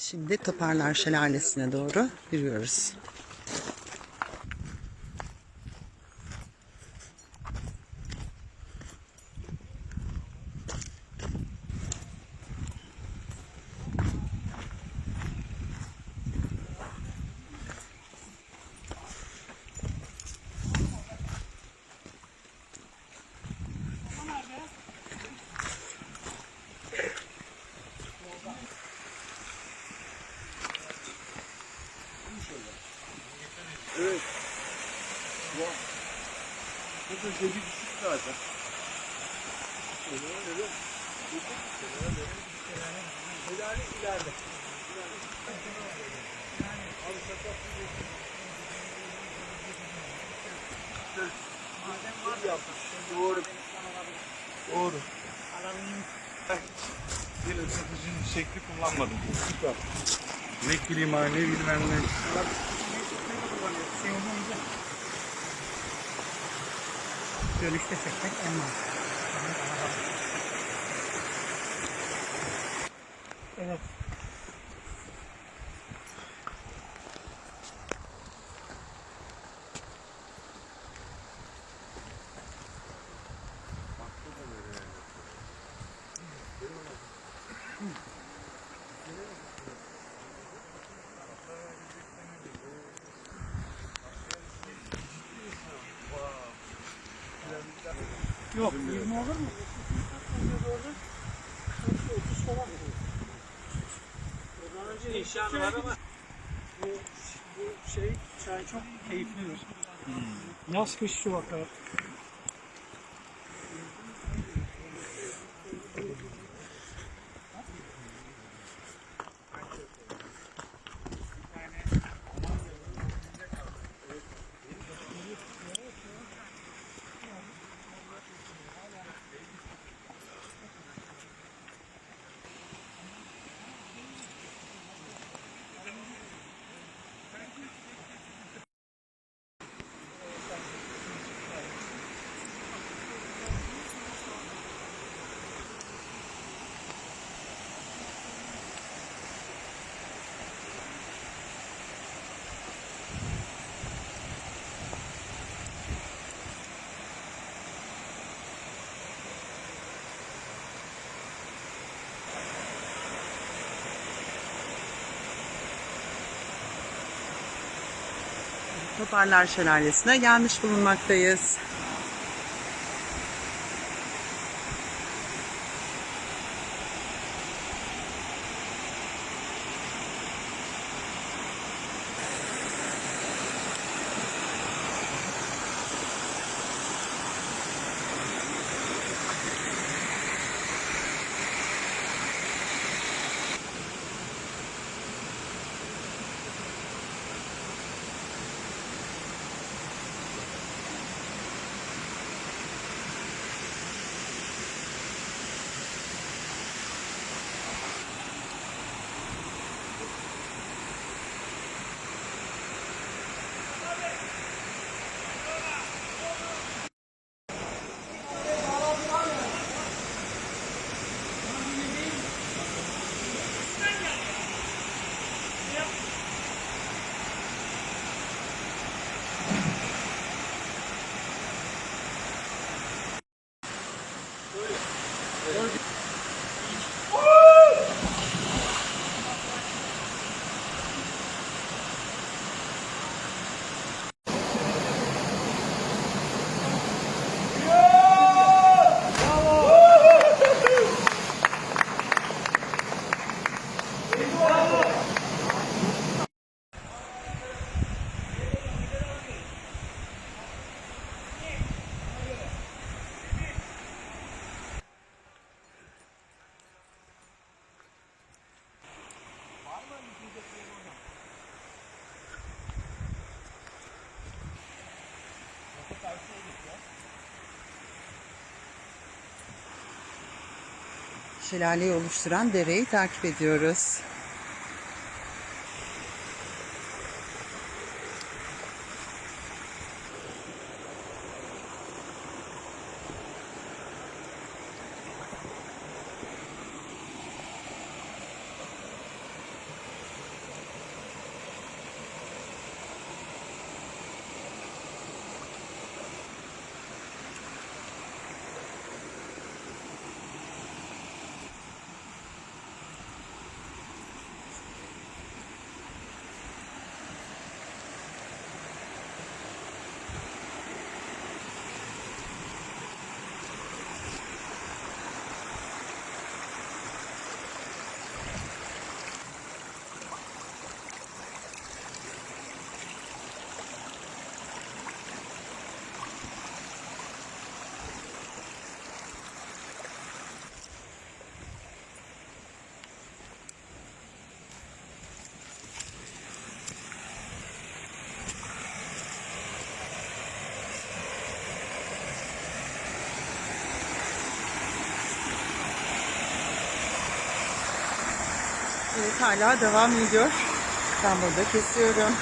Şimdi Toparlar Şelalesi'ne doğru yürüyoruz. Burada zebi düşük zaten. Şelale ileride. Doğru. Doğru. Bir ısıtıcının şekli kullanmadım. Süper. Ne klima ne bilmem ne. Dönüşte çekmek en mantıklı. Evet. Yok, 20 olur mu? 30 falan. Ondan önce nişan var ama bu, bu şey çay çok keyiflidir. Yaz kış şu bakar. Toparlar Şelalesi'ne gelmiş bulunmaktayız. Şelaleyi oluşturan dereyi takip ediyoruz. Evet hala devam ediyor. Ben burada kesiyorum.